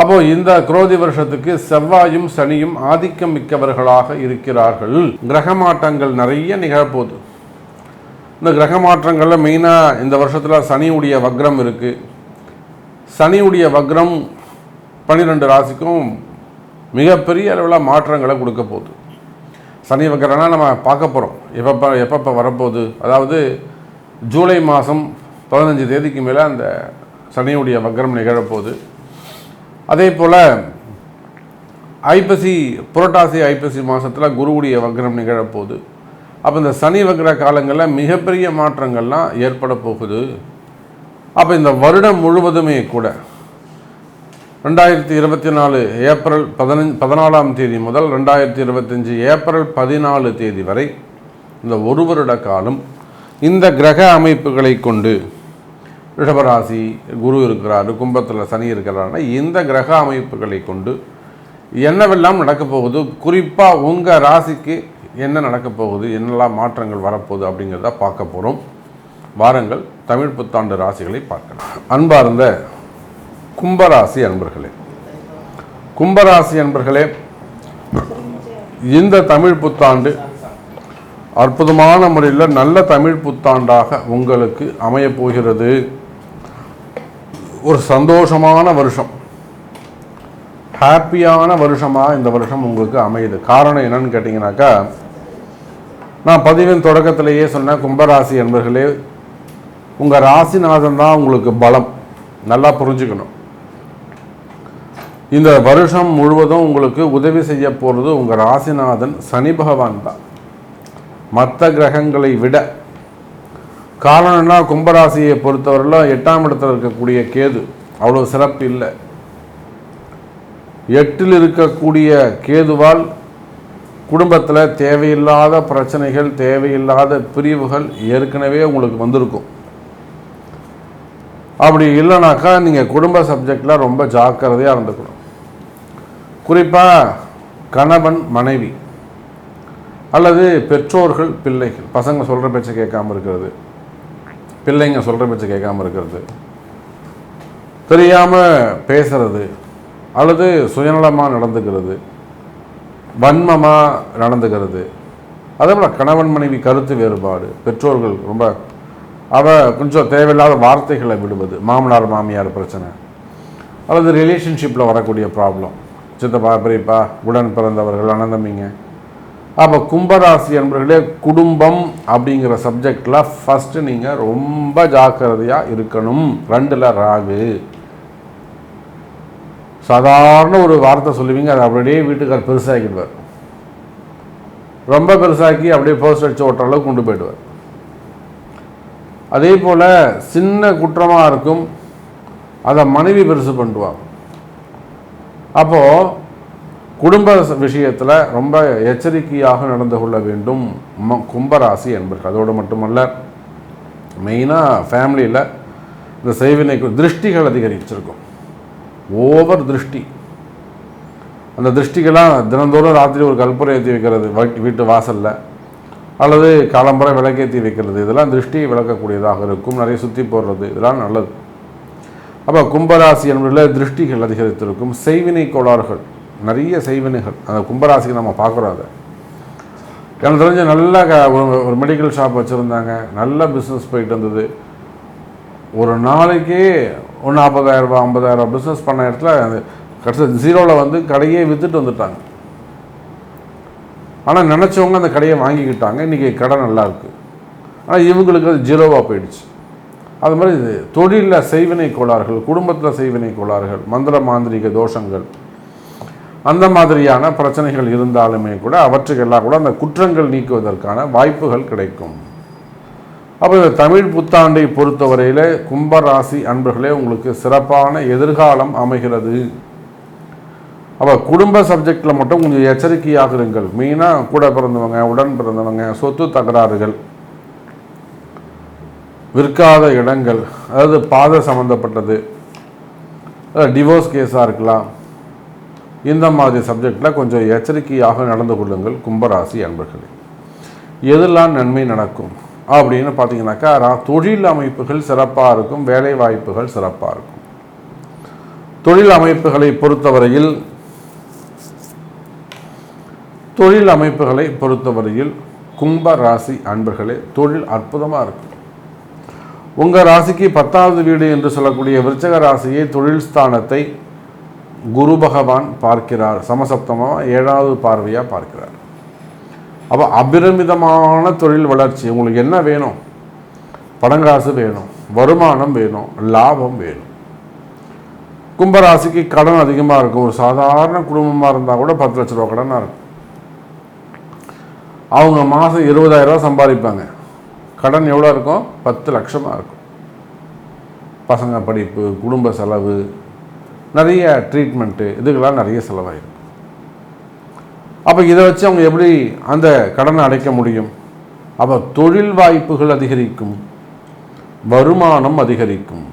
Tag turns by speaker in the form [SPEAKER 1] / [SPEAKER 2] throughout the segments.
[SPEAKER 1] அப்போ இந்த குரோதி வருஷத்துக்கு செவ்வாயும் சனியும் ஆதிக்கம் மிக்கவர்களாக இருக்கிறார்கள். கிரக மாற்றங்கள் நிறைய நிகழப்போகுது. இந்த கிரக மாற்றங்களில் மெயினாக இந்த வருஷத்தில் சனியுடைய வக்ரம் இருக்குது சனியுடைய வக்ரம் பன்னிரெண்டு ராசிக்கும் மிகப்பெரிய அளவில் மாற்றங்களை கொடுக்க போகுது. சனி வக்ரம்னா நம்ம பார்க்க போகிறோம் எப்பப்போ எப்பப்போ வரப்போகுது? அதாவது ஜூலை மாதம் பதினஞ்சு தேதிக்கு மேலே அந்த சனியுடைய வக்ரம் நிகழப்போகுது. அதே போல் ஐப்பசி புரட்டாசி ஐப்பசி மாதத்தில் குருவுடைய வக்ரம் நிகழப்போகுது. அப்போ இந்த சனி வக்ர காலங்களில் மிகப்பெரிய மாற்றங்கள்லாம் ஏற்பட போகுது. அப்போ இந்த வருடம் முழுவதுமே கூட ரெண்டாயிரத்தி இருபத்தி நாலு ஏப்ரல் பதினஞ்சு பதினாலாம் தேதி முதல் ரெண்டாயிரத்தி இருபத்தஞ்சி ஏப்ரல் பதினாலு தேதி வரை இந்த ஒரு வருட காலம் இந்த கிரக அமைப்புகளை கொண்டு ரிஷபராசி குரு இருக்கிறாரு கும்பத்தில் சனி இருக்கிறாருன்னா இந்த கிரக அமைப்புகளை கொண்டு என்னவெல்லாம் நடக்கப் போகுது? குறிப்பாக உங்கள் ராசிக்கு என்ன நடக்கப் போகுது? என்னெல்லாம் மாற்றங்கள் வரப்போகுது அப்படிங்கிறத பார்க்க போகிறோம் வாரங்கள் தமிழ் புத்தாண்டு ராசிகளை பார்க்கலாம். அன்பார்ந்த கும்பராசி அன்பர்களே கும்பராசி அன்பர்களே இந்த தமிழ் புத்தாண்டு அற்புதமான முறையில் நல்ல தமிழ் புத்தாண்டாக உங்களுக்கு அமையப் போகிறது. ஒரு சந்தோஷமான வருஷம். ஹாப்பியான வருஷமாக இந்த வருஷம் உங்களுக்கு அமையுது. காரணம் என்னன்னு கேட்டிங்கனாக்கா நான் பதிவின் தொடக்கத்திலேயே சொன்னேன் கும்பராசி என்பர்களே உங்கள் ராசிநாதன் தான் உங்களுக்கு பலம். நல்லா புரிஞ்சுக்கணும். இந்த வருஷம் முழுவதும் உங்களுக்கு உதவி செய்ய போகிறது உங்கள் ராசிநாதன் சனி பகவான் தான். மற்ற கிரகங்களை விட காரணம்னா கும்பராசியை பொறுத்தவரையில் எட்டாம் இடத்துல இருக்கக்கூடிய கேது அவ்வளோ சிறப்பு இல்லை. எட்டில் இருக்கக்கூடிய கேதுவால் குடும்பத்தில் தேவையில்லாத பிரச்சனைகள் தேவையில்லாத பிரிவுகள் ஏற்கனவே உங்களுக்கு வந்திருக்கும். அப்படி இல்லைனாக்கா நீங்கள் குடும்ப சப்ஜெக்டில் ரொம்ப ஜாக்கிரதையாக இருந்துக்கணும். குறிப்பாக கணவன் மனைவி அல்லது பெற்றோர்கள் பிள்ளைகள் பசங்க சொல்கிற பேச்சை கேட்காம இருக்கிறது. பிள்ளைங்க சொல்கிற பேச்சு கேட்காம இருக்கிறது. தெரியாமல் பேசுறது அல்லது சுயநலமாக நடந்துக்கிறது வன்மமாக நடந்துக்கிறது. அதே போல் கணவன் மனைவி கருத்து வேறுபாடு பெற்றோர்கள் ரொம்ப அவ கொஞ்சம் தேவையில்லாத வார்த்தைகளை விடுவது மாமனார் மாமியார் பிரச்சனை அல்லது ரிலேஷன்ஷிப்பில் வரக்கூடிய ப்ராப்ளம் சித்தப்பா பெரியப்பா உடன் பிறந்தவர்கள் அனந்தமிங்க அப்போ கும்பராசி அன்பர்களே குடும்பம் அப்படிங்கிற சப்ஜெக்டில் ஃபஸ்ட்டு நீங்கள் ரொம்ப ஜாக்கிரதையாக இருக்கணும். ரெண்டில் ராகு. சாதாரண ஒரு வார்த்தை சொல்லுவீங்க அதை அப்படியே வீட்டுக்கார் பெருசாக்கிடுவார். ரொம்ப பெருசாக்கி அப்படியே போஸ்ட் அடிச்சு ஓட்டுற அளவுக்கு கொண்டு போயிடுவார். அதே போல் சின்ன குற்றமாக இருக்கும் அதை மனைவி பெருசு பண்ணுவாங்க அப்போது குடும்ப விஷயத்தில் ரொம்ப எச்சரிக்கையாக நடந்து கொள்ள வேண்டும். ம- கும்பராசி என்பர்கள். அதோடு மட்டுமல்ல மெயினாக ஃபேமிலியில் இந்த செய்வினை திருஷ்டிகள் அதிகரிச்சிருக்கும். ஓவர் திருஷ்டி. அந்த திருஷ்டிகள்லாம் தினந்தோறும் ராத்திரி ஒரு கல்புரை ஏற்றி வைக்கிறது வீட்டு வாசலில். அல்லது காலம்புரை விளக்கேற்றி வைக்கிறது. இதெல்லாம் திருஷ்டியை விளக்கக்கூடியதாக இருக்கும். நிறைய சுற்றி போடுறது இதெல்லாம் நல்லது. அப்போ கும்பராசி என்பதில் திருஷ்டிகள் அதிகரித்திருக்கும். செய்வினை கோளாறுகள். நிறைய செய்வினைகள். அந்த கும்பராசிக்கு நம்ம பார்க்குறோம் அதை. எனக்கு தெரிஞ்ச நல்ல க- ஒரு- ஒரு மெடிக்கல் ஷாப் வச்சுருந்தாங்க. நல்ல பிஸ்னஸ் போயிட்டு இருந்தது. ஒரு நாளைக்கே ஒரு நாற்பதாயிரரூபா ஐம்பதாயிரரூபா பிஸ்னஸ் பண்ண இடத்துல அது கடைசி ஜீரோவில் வந்து கடையே விற்றுட்டு வந்துட்டாங்க. ஆனால் நினச்சவங்க அந்த கடையை வாங்கிக்கிட்டாங்க. இன்றைக்கி கடை நல்லாயிருக்கு ஆனால் இவங்களுக்கு அது ஜீரோவாக போயிடுச்சு. அது மாதிரி தொழிலில் செய்வினை கோளாறுகள் குடும்பத்தில் செய்வினை கோளாறுகள் மந்திர மாந்திரிக தோஷங்கள் அந்த மாதிரியான பிரச்சனைகள் இருந்தாலுமே கூட அவற்றுக்கெல்லாம் கூட அந்த குற்றங்கள் நீக்குவதற்கான வாய்ப்புகள் கிடைக்கும். அப்போ இந்த தமிழ் புத்தாண்டை பொறுத்தவரையில் கும்பராசி அன்பர்களே உங்களுக்கு சிறப்பான எதிர்காலம் அமைகிறது. அப்போ குடும்ப சப்ஜெக்டில் மட்டும் கொஞ்சம் எச்சரிக்கையாக இருங்கள். மெயினாக கூட பிறந்தவங்க உடன் பிறந்தவங்க சொத்து தகராறுகள் விற்காத இடங்கள் அதாவது பாதை சம்மந்தப்பட்டது டிவோர்ஸ் கேஸாக இருக்கலாம் இந்த மாதிரி சப்ஜெக்டில் கொஞ்சம் எச்சரிக்கையாக நடந்து கொள்ளுங்கள் கும்பராசி அன்பர்களே. எதெல்லாம் நன்மை நடக்கும்? அப்படின்னு பார்த்தீங்கன்னாக்கா ரா- தொழில் அமைப்புகள் சிறப்பாக இருக்கும் வேலை வாய்ப்புகள் சிறப்பாக இருக்கும். தொழில் அமைப்புகளை பொறுத்தவரையில் தொழில் அமைப்புகளை பொறுத்தவரையில் கும்ப ராசி அன்பர்களே தொழில் அற்புதமாக இருக்கும். உங்கள் ராசிக்கு பத்தாவது வீடு என்று சொல்லக்கூடிய விருச்சக ராசியை தொழில் ஸ்தானத்தை குரு பகவான் பார்க்கிறார். சமசப்தமாக ஏழாவது பார்வையாக பார்க்கிறார். அப்போ அபிரமிதமான தொழில் வளர்ச்சி உங்களுக்கு என்ன வேணும்? பணங்காசு வேணும் வருமானம் வேணும் லாபம் வேணும். கும்பராசிக்கு கடன் அதிகமாக இருக்கும். ஒரு சாதாரண குடும்பமாக இருந்தால் கூட பத்து லட்ச ரூபா கடனாக இருக்கும். அவங்க மாதம் இருபதாயிரம் ரூபாய் சம்பாதிப்பாங்க. கடன் எவ்வளோ இருக்கும்? பத்து லட்சமாக இருக்கும். பசங்க படிப்பு குடும்ப செலவு நிறைய ட்ரீட்மெண்ட்டு இதுக்கெல்லாம் நிறைய செலவாயிருக்கும் அப்போ இதை வச்சு அவங்க எப்படி அந்த கடனை அடைக்க முடியும்? அப்போ தொழில் வாய்ப்புகள் அதிகரிக்கும் வருமானம் அதிகரிக்கும்.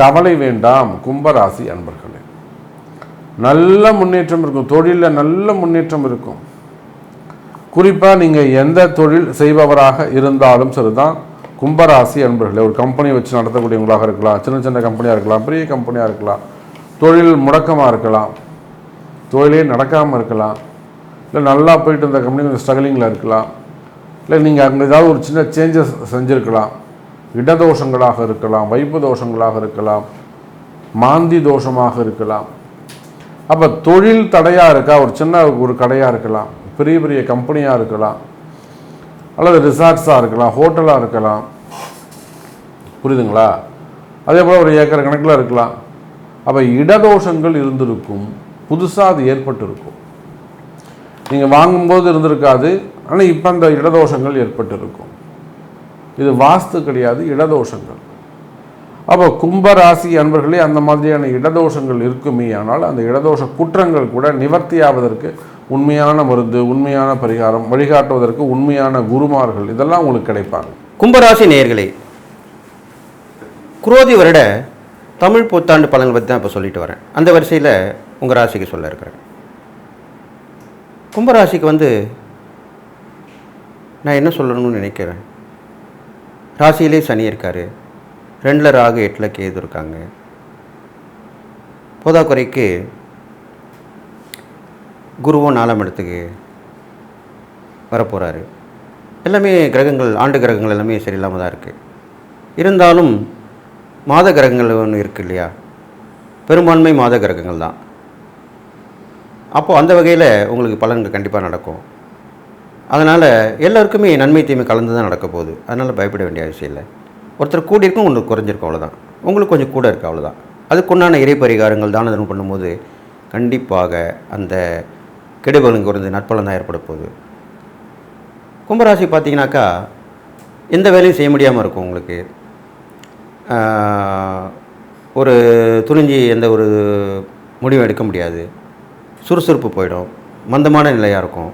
[SPEAKER 1] கவலை வேண்டாம் கும்பராசி அன்பர்களே. நல்ல முன்னேற்றம் இருக்கும் தொழிலில் நல்ல முன்னேற்றம் இருக்கும். குறிப்பாக நீங்கள் எந்த தொழில் செய்பவராக இருந்தாலும் சரிதான் கும்பராசி அன்பர்களே ஒரு கம்பெனி வச்சு நடத்தக்கூடியவங்களாக இருக்கலாம் சின்ன சின்ன கம்பெனியாக இருக்கலாம் பெரிய கம்பெனியாக இருக்கலாம். தொழில் முடக்கமாக இருக்கலாம். தொழிலே நடக்காமல் இருக்கலாம். இல்லை நல்லா போயிட்டு இருந்த கம்பெனி கொஞ்சம் ஸ்ட்ரகிளிங்கில் இருக்கலாம். இல்லை நீங்கள் அங்கே ஏதாவது ஒரு சின்ன சேஞ்சஸ் செஞ்சுருக்கலாம். இடதோஷங்களாக இருக்கலாம் வைப்பு தோஷங்களாக இருக்கலாம் மாந்தி தோஷமாக இருக்கலாம். அப்போ தொழில் தடையாக இருக்கா? ஒரு சின்ன ஒரு கடையாக இருக்கலாம். பெரிய பெரிய கம்பெனியாக இருக்கலாம். அல்லது ரிசார்ட்ஸாக இருக்கலாம் ஹோட்டலாக இருக்கலாம். புரியுதுங்களா? அதே போல் ஒரு ஏக்கர் கணக்கில் இருக்கலாம். அப்போ இடதோஷங்கள் இருந்திருக்கும் புதுசாக அது ஏற்பட்டிருக்கும். நீங்கள் வாங்கும்போது இருந்திருக்காது ஆனால் இப்போ அந்த இடதோஷங்கள் ஏற்பட்டிருக்கும். இது வாஸ்து கிடையாது இடதோஷங்கள். அப்போ கும்பராசி அன்பர்களே அந்த மாதிரியான இடதோஷங்கள் இருக்குமே ஆனால் அந்த இடதோஷ குற்றங்கள் கூட நிவர்த்தியாவதற்கு உண்மையான மருந்து உண்மையான பரிகாரம் வழிகாட்டுவதற்கு உண்மையான குருமார்கள் இதெல்லாம் உங்களுக்கு கிடைப்பாங்க.
[SPEAKER 2] கும்பராசி நேயர்களே குரோதி வருட தமிழ் புத்தாண்டு பலன்கள் பற்றி தான் இப்போ சொல்லிட்டு வரேன். அந்த வரிசையில் உங்கள் ராசிக்கு சொல்ல இருக்கிறேன். கும்பராசிக்கு வந்து நான் என்ன சொல்லணும்னு நினைக்கிறேன்? ராசியிலே சனி இருக்கார். ரெண்டில் ராகு எட்டில் கேது இருக்காங்க. போதாக்குறைக்கு குருவும் நாலாம் இடத்துக்கு வரப்போகிறாரு எல்லாமே கிரகங்கள் ஆண்டு கிரகங்கள் எல்லாமே சரியில்லாமல் தான் இருக்குது இருந்தாலும் மாத கிரகங்கள் ஒன்று இருக்குது இல்லையா? பெரும்பான்மை மாத கிரகங்கள் தான். அப்போது அந்த வகையில் உங்களுக்கு பலன்கள் கண்டிப்பாக நடக்கும். அதனால் எல்லாருக்குமே நன்மை தீமை கலந்து தான் நடக்க போகுது. அதனால் பயப்பட வேண்டிய அவசியம் இல்லை. ஒருத்தர் கூடியிருக்கும் ஒன்று குறைஞ்சிருக்கும் அவ்வளோதான் உங்களுக்கு கொஞ்சம் கூட இருக்குது அவ்வளோதான் அதுக்குண்டான இறை பரிகாரங்கள் தான தர்மம் பண்ணும்போது கண்டிப்பாக அந்த கெடுபலன் குறைந்து நற்பலன் தான் ஏற்பட போகுது. கும்பராசி பார்த்தீங்கன்னாக்கா எந்த வேலையும் செய்ய முடியாமல் இருக்கும் உங்களுக்கு. ஒரு துணிஞ்சி எந்த ஒரு முடிவும் எடுக்க முடியாது. சுறுசுறுப்பு போயிடும். மந்தமான நிலையாக இருக்கும்.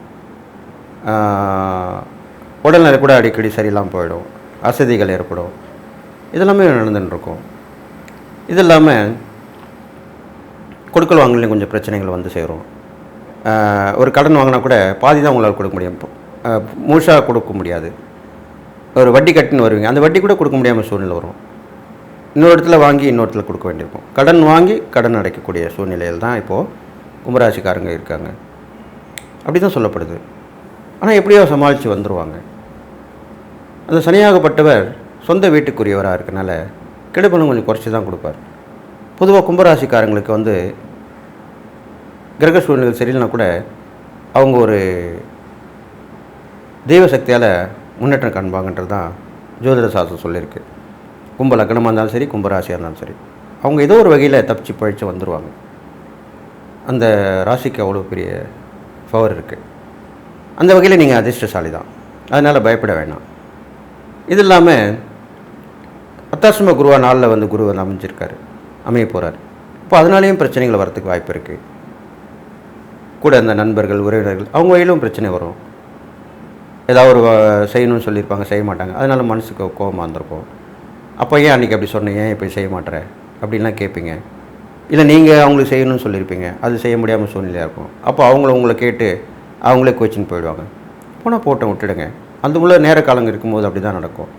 [SPEAKER 2] உடல்நிலை கூட அடிக்கடி சரியில்லாமல் போயிடும். அசதிகள் ஏற்படும். இதெல்லாமே நடந்துன்னு இருக்கும் இது இல்லாமல் கொடுக்கல் வாங்கலையும் கொஞ்சம் பிரச்சனைகள் வந்து சேரும். ஒரு கடன் வாங்கினா கூட பாதி தான் உங்களால் கொடுக்க முடியும். முழுசாக கொடுக்க முடியாது. ஒரு வட்டி கட்டின்னு வருவீங்க. அந்த வட்டி கூட கொடுக்க முடியாமல் சூழ்நிலை வரும். இன்னொரு இடத்துல வாங்கி இன்னொரு இடத்துல கொடுக்க வேண்டியிருக்கும். கடன் வாங்கி கடன் அடைக்கக்கூடிய சூழ்நிலையில் தான் இப்போது கும்பராசிக்காரங்க இருக்காங்க. அப்படி தான் சொல்லப்படுது. ஆனால் எப்படியோ சமாளித்து வந்துடுவாங்க அந்த சனியாகப்பட்டவர் சொந்த வீட்டுக்குரியவராக இருக்கனால கெடுபலம் கொஞ்சம் குறைச்சி தான் கொடுப்பார். பொதுவாக கும்பராசிக்காரங்களுக்கு வந்து கிரக சூழ்நிலை சரியில்லைனா கூட அவங்க ஒரு தெய்வ சக்தியால் முன்னேற்றம் காண்பாங்கன்றது தான் ஜோதிட சாஸ்திரம் சொல்லியிருக்கு. கும்ப லக்னமாக இருந்தாலும் சரி கும்பராசியாக இருந்தாலும் சரி அவங்க ஏதோ ஒரு வகையில் தப்பிச்சு பழிச்சு வந்துடுவாங்க அந்த ராசிக்கு அவ்வளோ பெரிய பவர் இருக்குது அந்த வகையில் நீங்கள் அதிர்ஷ்டசாலி தான் அதனால் பயப்பட வேணாம். இது இல்லாமல் அத்தாசிரம குருவாக நாளில் வந்து குரு வந்து அமைஞ்சிருக்காரு. அமைய போகிறார் இப்போ அதனாலேயும் பிரச்சனைகள் வரத்துக்கு வாய்ப்பு இருக்குது கூட அந்த நண்பர்கள் உறவினர்கள் அவங்க வகையிலும் பிரச்சனை வரும். ஏதாவது ஒரு வ- செய்யணும்னு சொல்லியிருப்பாங்க செய்ய மாட்டாங்க. அதனால் மனசுக்கு கோபமாக இருந்திருக்கும் அப்போ ஏன் அன்றைக்கி அப்படி சொன்னீங்க ஏன் இப்போ செய்ய மாட்டேற அப்படின்லாம் கேட்பீங்க. இல்லை நீங்கள் அவங்களுக்கு செய்யணும்னு சொல்லியிருப்பீங்க. அது செய்ய முடியாமல் சூழ்நிலையாக இருக்கும். அப்போ அவங்கள உங்களை கேட்டு அவங்களே கோச்சிங் போயிடுவாங்க. போனால் போட்டோம் விட்டுடுங்க. அந்த உள்ள நேர காலங்கள் இருக்கும்போது அப்படி தான் நடக்கும்.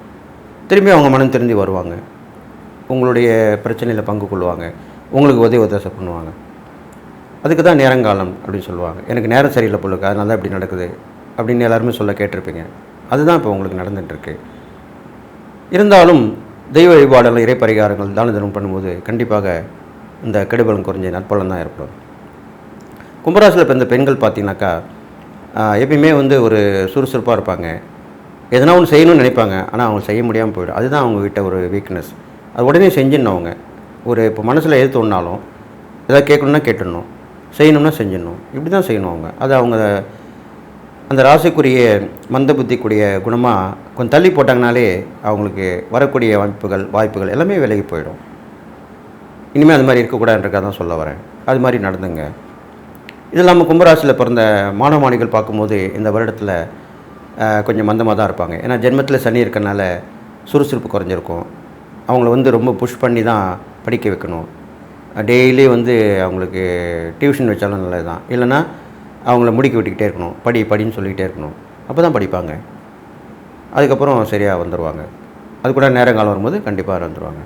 [SPEAKER 2] திரும்பி அவங்க மனம் திருந்தி வருவாங்க. உங்களுடைய பிரச்சனையில் பங்கு கொள்வாங்க. உங்களுக்கு உதவி உதவி பண்ணுவாங்க. அதுக்கு தான் நேரங்காலம் அப்படின்னு சொல்லுவாங்க. எனக்கு நேரம் சரியில்லை பொழுது அதனால தான் இப்படி நடக்குது. அப்படின்னு எல்லாருமே சொல்ல கேட்டிருப்பீங்க. அதுதான் இப்போ உங்களுக்கு நடந்துகிட்ருக்கு இருந்தாலும் தெய்வ வழிபாடுகள் இறை பரிகாரங்கள் தான தினம் பண்ணும்போது கண்டிப்பாக இந்த கெடுபலம் குறைஞ்ச நற்பலன் தான் ஏற்படும். கும்பராசியில் பிறந்த பெண்கள் பார்த்தீங்கன்னாக்கா எப்பயுமே வந்து ஒரு சுறுசுறுப்பாக இருப்பாங்க. எதனா ஒன்று செய்யணும்னு நினைப்பாங்க. ஆனால் அவங்க செய்ய முடியாமல் போயிடும். அதுதான் அவங்க வீட்டை ஒரு வீக்னஸ் அது உடனே செஞ்சிடணும் அவங்க. ஒரு இப்போ மனசில் எது தோணினாலும் ஏதாவது கேட்கணுன்னா கேட்டுடணும். செய்யணும்னா செஞ்சிடணும். இப்படி தான் செய்யணும் அவங்க. அது அவங்க அந்த ராசிக்குரிய மந்த புத்திக்குரிய குணமாக கொஞ்சம் தள்ளி போட்டாங்கனாலே அவங்களுக்கு வரக்கூடிய வாய்ப்புகள் வாய்ப்புகள் எல்லாமே விலகி போயிடும். இனிமேல் அது மாதிரி இருக்கக்கூடாதுன்றக்காக தான் சொல்ல வரேன். அது மாதிரி நடந்துங்க. இது இல்லாமல் கும்பராசியில் பிறந்த மாணவ மாணிகள் பார்க்கும்போது இந்த வருடத்தில் கொஞ்சம் மந்தமாக தான் இருப்பாங்க. ஏன்னா ஜென்மத்தில் சனி இருக்கனால சுறுசுறுப்பு குறைஞ்சிருக்கும். அவங்கள வந்து ரொம்ப புஷ் பண்ணி தான் படிக்க வைக்கணும். டெய்லி வந்து அவங்களுக்கு டியூஷன் வச்சாலும் நல்லது தான் இல்லைன்னா அவங்கள முடிக்க விட்டுக்கிட்டே இருக்கணும். படி படின்னு சொல்லிக்கிட்டே இருக்கணும். அப்போ தான் படிப்பாங்க. அதுக்கப்புறம் சரியாக வந்துடுவாங்க அது கூட நேரங்காலம் வரும்போது கண்டிப்பாக வந்துடுவாங்க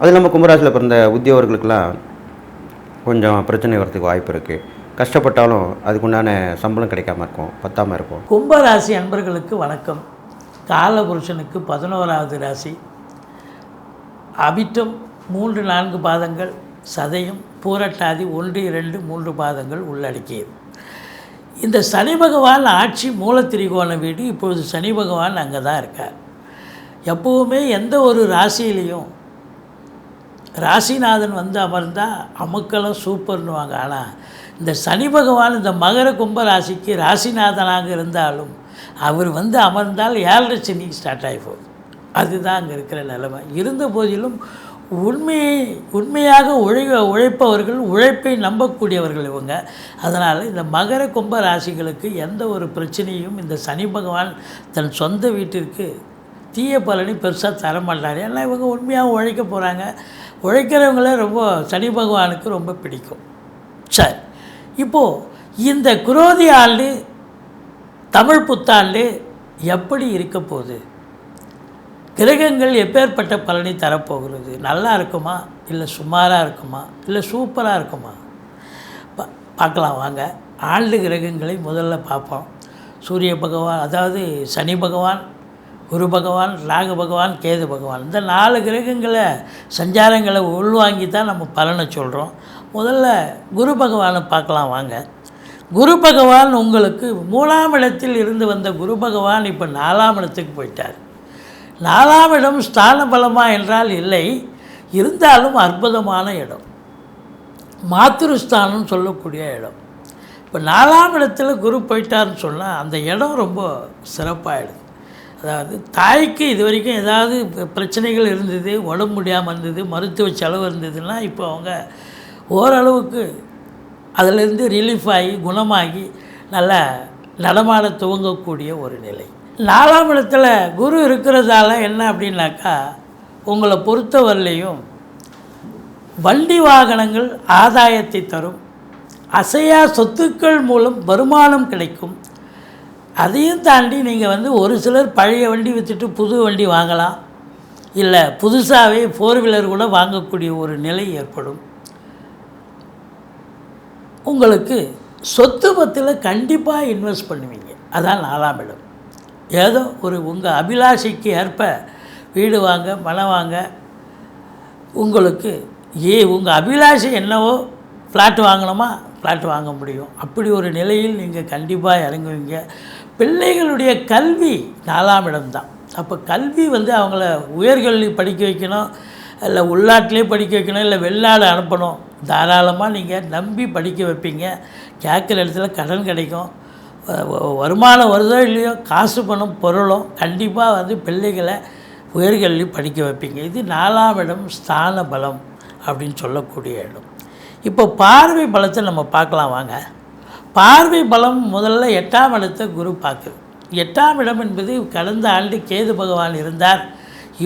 [SPEAKER 2] அது இல்லாமல் கும்பராசியில் பிறந்த உத்தியோகர்களுக்கெல்லாம் கொஞ்சம் பிரச்சனை வரதுக்கு வாய்ப்பு இருக்குது கஷ்டப்பட்டாலும் அதுக்குண்டான சம்பளம் கிடைக்காம இருக்கும். பத்தாமல் இருக்கும்
[SPEAKER 3] கும்பராசி அன்பர்களுக்கு வணக்கம். காலபுருஷனுக்கு பதினோராவது ராசி. அபிட்டம் மூன்று நான்கு பாதங்கள் சதயம் பூரட்டாதி ஒன்று இரண்டு மூன்று பாதங்கள் உள்ளடக்கியது. இந்த சனி பகவான் ஆட்சி மூலத்திரிகோண வீடு இப்பொழுது சனி பகவான் அங்கே தான் இருக்கார். எப்போவுமே எந்த ஒரு ராசியிலையும் ராசிநாதன் வந்து அமர்ந்தால் அமுக்கெல்லாம் சூப்பர்னுவாங்க ஆனால் இந்த சனி பகவான் இந்த மகர கும்ப ராசிக்கு ராசிநாதனாக இருந்தாலும் அவர் வந்து அமர்ந்தால் ஏழரை சனி ஸ்டார்ட் ஆகி போகுது. அதுதான் அங்கே இருக்கிற நிலைமை. இருந்த போதிலும் உண்மையை உண்மையாக உழை உழைப்பவர்கள் உழைப்பை நம்பக்கூடியவர்கள் இவங்க. அதனால் இந்த மகர கும்ப ராசிகளுக்கு எந்த ஒரு பிரச்சனையும் இந்த சனி பகவான் தன் சொந்த வீட்டிற்கு தீய பலனை பெருசாக தர மாட்டார். ஏன்னா இவங்க உண்மையாக உழைக்க போகிறாங்க உழைக்கிறவங்கள ரொம்ப சனி பகவானுக்கு ரொம்ப பிடிக்கும். சரி. இப்போது இந்த குரோதி ஆண்டு தமிழ் புத்தாண்டு எப்படி இருக்க போகுது? கிரகங்கள் எப்பேற்பட்ட பலனை தரப்போகிறது? நல்லா இருக்குமா? இல்லை சுமாராக இருக்குமா? இல்லை சூப்பராக இருக்குமா? பா பார்க்கலாம் வாங்க. ஆண்டு கிரகங்களை முதல்ல பார்ப்போம். சூரிய பகவான் அதாவது சனி பகவான் குரு பகவான் ராகு பகவான் கேது பகவான். இந்த நாலு கிரகங்களை சஞ்சாரங்களை உள்வாங்கி தான் நம்ம பலனை சொல்கிறோம் முதல்ல குரு பகவானை பார்க்கலாம் வாங்க. குரு பகவான் உங்களுக்கு மூணாம் இடத்தில் இருந்து வந்த குரு பகவான் இப்போ நாலாம் இடத்துக்கு போயிட்டார். நாலாம் இடம் ஸ்தான பலமா என்றால் இல்லை இருந்தாலும் அற்புதமான இடம். மாத்திருஸ்தானம் சொல்லக்கூடிய இடம். இப்போ நாலாம் இடத்துல குரு போயிட்டார்னு சொன்னால் அந்த இடம் ரொம்ப சிறப்பாகிடுது அதாவது தாய்க்கு இது வரைக்கும் ஏதாவது பிரச்சனைகள் இருந்தது உடம்பு முடியாமல் இருந்தது மருத்துவ செலவு இருந்ததுன்னா இப்போ அவங்க ஓரளவுக்கு அதிலிருந்து ரிலீஃப் ஆகி குணமாகி நல்லா நடமாட துவங்கக்கூடிய ஒரு நிலை. நாலாம் இடத்துல குரு இருக்கிறதால என்ன அப்படின்னாக்கா உங்களை பொறுத்தவரையிலையும் வண்டி வாகனங்கள் ஆதாயத்தை தரும். அசையா சொத்துக்கள் மூலம் வருமானம் கிடைக்கும். அதையும் தாண்டி நீங்கள் வந்து ஒரு சிலர் பழைய வண்டி விற்றுட்டு புது வண்டி வாங்கலாம். இல்லை புதுசாகவே ஃபோர் வீலர் கூட வாங்கக்கூடிய ஒரு நிலை ஏற்படும். உங்களுக்கு சொத்து பத்தில் கண்டிப்பாக இன்வெஸ்ட் பண்ணுவீங்க. அதான் நாலாம் இடம் ஏதோ ஒரு உங்கள் அபிலாஷைக்கு ஏற்ப வீடு வாங்க மனம் வாங்க உங்களுக்கு ஏ உங்கள் அபிலாஷை என்னவோ ஃப்ளாட் வாங்கணுமா? ஃப்ளாட் வாங்க முடியும். அப்படி ஒரு நிலையில் நீங்கள் கண்டிப்பாக இறங்குவீங்க. பிள்ளைகளுடைய கல்வி நாலாம் இடம்தான். அப்போ கல்வி வந்து அவங்கள உயர்கல்வி படிக்க வைக்கணும் இல்லை உள்நாட்டிலே படிக்க வைக்கணும் இல்லை வெளிநாடு அனுப்பணும். தாராளமாக நீங்கள் நம்பி படிக்க வைப்பீங்க. கேட்குற இடத்துல கடன் கிடைக்கும். வருமானம் வருதோ இல்லையோ காசு பணம் பொருளும் கண்டிப்பாக வந்து பிள்ளைகளை உயர்கல்வி படிக்க வைப்பீங்க. இது நாலாம் இடம் ஸ்தான பலம் அப்படின்னு சொல்லக்கூடிய இடம். இப்போ பார்வை பலத்தை நம்ம பார்க்கலாம் வாங்க. பார்வை பலம் முதல்ல எட்டாம் இடத்தை குரு பார்க்குது எட்டாம் இடம் என்பது கடந்த ஆண்டு கேது பகவான் இருந்தார்.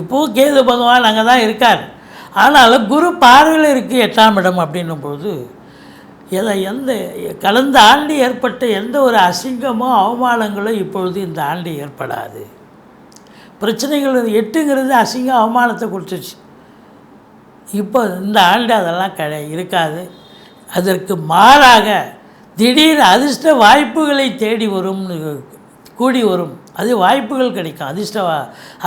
[SPEAKER 3] இப்போது கேது பகவான் அங்கே தான் இருக்கார். ஆனாலும் குரு பார்வையில் இருக்குது எட்டாம் இடம் அப்படின்னும் பொழுது எதை எந்த கடந்த ஆண்டு ஏற்பட்ட எந்த ஒரு அசிங்கமோ அவமானங்களோ இப்பொழுது இந்த ஆண்டு ஏற்படாது. பிரச்சனைகள் எட்டுங்கிறது அசிங்கம் அவமானத்தை கொடுத்துச்சு இப்போ இந்த ஆண்டு அதெல்லாம் கிடை இருக்காது. அதற்கு மாறாக திடீர் அதிர்ஷ்ட வாய்ப்புகளை தேடி வரும்னு கூடி வரும். அது வாய்ப்புகள் கிடைக்கும். அதிர்ஷ்ட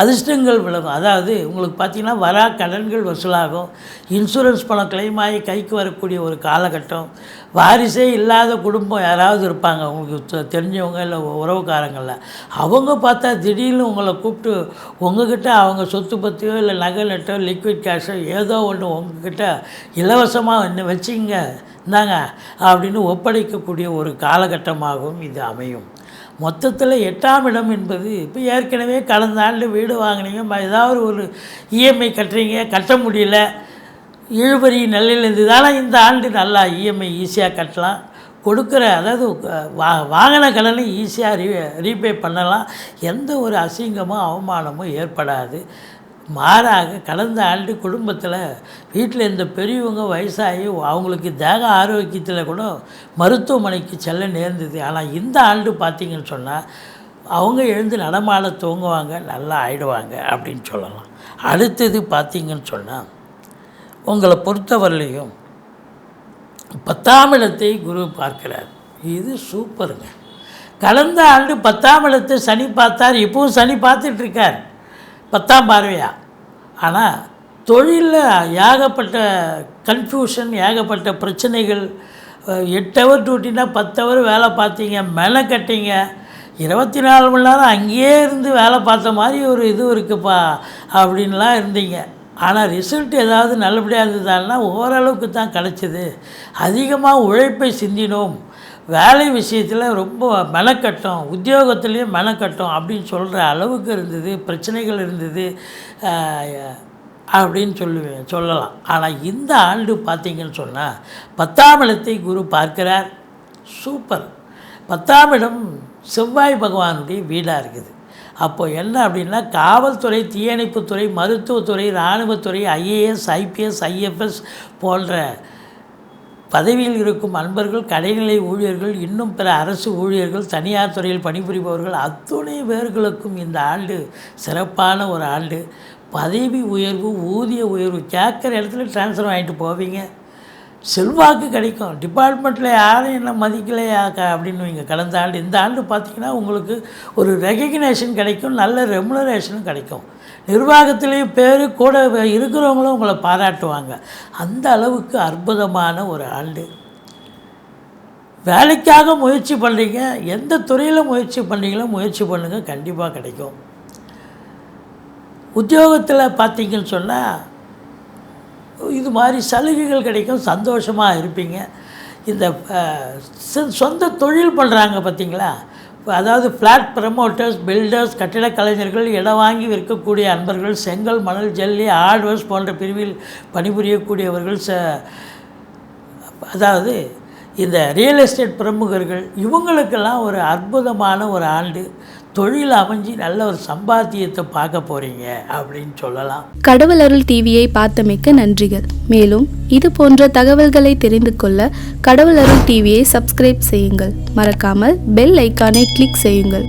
[SPEAKER 3] அதிர்ஷ்டங்கள் விலகும். அதாவது உங்களுக்கு பார்த்தீங்கன்னா வரா கடன்கள் வசூலாகும். இன்சூரன்ஸ் பணம் கிளைம் ஆகி கைக்கு வரக்கூடிய ஒரு காலகட்டம். வாரிசே இல்லாத குடும்பம் யாராவது இருப்பாங்க. உங்களுக்கு தெரிஞ்சவங்க இல்லை உறவுக்காரங்களில். அவங்க பார்த்தா திடீர்னு உங்களை கூப்பிட்டு உங்ககிட்ட அவங்க சொத்து பற்றியோ இல்லை நகை நட்டோ லிக்விட் கேஷோ ஏதோ ஒன்று உங்ககிட்ட இலவசமாக என்ன வச்சிங்க இந்தாங்க அப்படின்னு ஒப்படைக்கக்கூடிய ஒரு காலகட்டமாகவும் இது அமையும். மொத்தத்தில் எட்டாம் இடம் என்பது இப்போ ஏற்கனவே கடந்த ஆண்டு வீடு வாங்கினீங்க. ஏதாவது ஒரு இஎம்ஐ கட்டுறீங்க கட்ட முடியல. இழுபறி நிலையில் இருந்ததால இந்த ஆண்டு நல்லா இஎம்ஐ ஈஸியாக கட்டலாம். கொடுக்குற அதாவது வா வாங்கின கடனை ஈஸியாக ரீ ரீபே பண்ணலாம். எந்த ஒரு அசிங்கமோ அவமானமோ ஏற்படாது. மாறாக கடந்த ஆண்டு குடும்பத்தில் வீட்டில் இருந்த பெரியவங்க வயசாகி அவங்களுக்கு தேக ஆரோக்கியத்தில் கூட மருத்துவமனைக்கு செல்ல நேர்ந்தது. ஆனால் இந்த ஆண்டு பார்த்திங்கன்னு சொன்னால் அவங்க எழுந்து நடமாட தூங்குவாங்க நல்லா ஆயிடுவாங்க அப்படின்னு சொல்லலாம். அடுத்தது பார்த்தீங்கன்னு சொன்னால் உங்களை பொறுத்தவரையிலையும் பத்தாம் இடத்தை குரு பார்க்கிறார். இது சூப்பருங்க. கடந்த ஆண்டு பத்தாம் இடத்தை சனி பார்த்தார் இப்போவும் சனி பார்த்துட்ருக்கார் பத்தாம் பார்வையா? ஆனால் தொழிலில் ஏகப்பட்ட கன்ஃபியூஷன் ஏகப்பட்ட பிரச்சனைகள் எட்டு ஹவர் டியூட்டினா பத்து ஹவர் வேலை பார்த்தீங்க மெனக்கட்டிங்க இருபத்தி நாலு மணி நேரம் அங்கேயே இருந்து வேலை பார்த்த மாதிரி ஒரு இது இருக்குப்பா அப்படின்லாம் இருந்தீங்க. ஆனால் ரிசல்ட் ஏதாவது நல்லபடியாக இருந்ததான்னா ஓரளவுக்கு தான் கிடச்சிது. அதிகமாக உழைப்பை சிந்தினோம். வேலை விஷயத்தில் ரொம்ப மெனக்கட்டம் உத்தியோகத்துலேயும் மெனக்கட்டம் அப்படின்னு சொல்கிற அளவுக்கு இருந்தது பிரச்சனைகள் இருந்தது அப்படின்னு சொல்லுவேன் சொல்லலாம். ஆனால் இந்த ஆண்டு பார்த்தீங்கன்னு சொன்னால் பத்தாம் இடத்தை குரு பார்க்கிறார். சூப்பர். பத்தாம் இடம் செவ்வாய் பகவானுடைய வீடாக இருக்குது. அப்போ என்ன அப்படின்னா காவல்துறை தீயணைப்புத்துறை மருத்துவத்துறை இராணுவத்துறை ஐஏஎஸ் ஐபிஎஸ் ஐஎஃப்எஸ் போன்ற பதவியில் இருக்கும் அன்பர்கள் கடைநிலை ஊழியர்கள் இன்னும் பிற அரசு ஊழியர்கள் தனியார் துறையில் பணிபுரிபவர்கள் அத்துணை பேர்களுக்கும் இந்த ஆண்டு சிறப்பான ஒரு ஆண்டு. பதவி உயர்வு ஊதிய உயர்வு கேட்குற இடத்துல ட்ரான்ஸ்ஃபர் வாங்கிட்டு போவீங்க. செல்வாக்கு கிடைக்கும். டிபார்ட்மெண்ட்டில் யாரும் என்ன மதிக்கலையா க- அப்படின்னு வைங்க. கடந்த ஆண்டு இந்த ஆண்டு பார்த்திங்கன்னா உங்களுக்கு ஒரு ரெகக்னேஷன் கிடைக்கும் நல்ல ரெமுனரேஷனும் கிடைக்கும். நிர்வாகத்திலையும் பேர் கூட இருக்கிறவங்களும் உங்களை பாராட்டுவாங்க. அந்த அளவுக்கு அற்புதமான ஒரு ஆண்டு. வேலைக்காக முயற்சி பண்ணுறீங்க எந்த துறையில் முயற்சி பண்ணுறீங்களோ முயற்சி பண்ணுங்கள் கண்டிப்பாக கிடைக்கும். உத்தியோகத்தில் பார்த்தீங்கன்னு சொன்னால் இது மாதிரி சலுகைகள் கிடைக்கும் சந்தோஷமாக இருப்பீங்க. இந்த சொந்த தொழில் பண்ணுறாங்க பார்த்தீங்களா அதாவது ஃப்ளாட் ப்ரமோட்டர்ஸ் பில்டர்ஸ் கட்டிடக் கலைஞர்கள் இடம் வாங்கி விற்கக்கூடிய அன்பர்கள் செங்கல் மணல் ஜல்லி ஹார்ட்வேர்ஸ் போன்ற பிரிவில் பணிபுரியக்கூடியவர்கள் ச அதாவது இந்த ரியல் எஸ்டேட் பிரமுகர்கள் இவங்களுக்கெல்லாம் ஒரு அற்புதமான ஒரு ஆண்டு. தொழில் அமைஞ்சு நல்ல ஒரு சம்பாத்தியத்தை பார்க்க போகிறீங்க அப்படின்னு சொல்லலாம்.
[SPEAKER 4] கடவுள் அருள் டிவியை பார்த்தமைக்க நன்றிகள். மேலும் இது போன்ற தகவல்களை தெரிந்து கொள்ள கடவுள் அருள் டிவியை சப்ஸ்கிரைப் செய்யுங்கள். மறக்காமல் பெல் ஐக்கானை கிளிக் செய்யுங்கள்.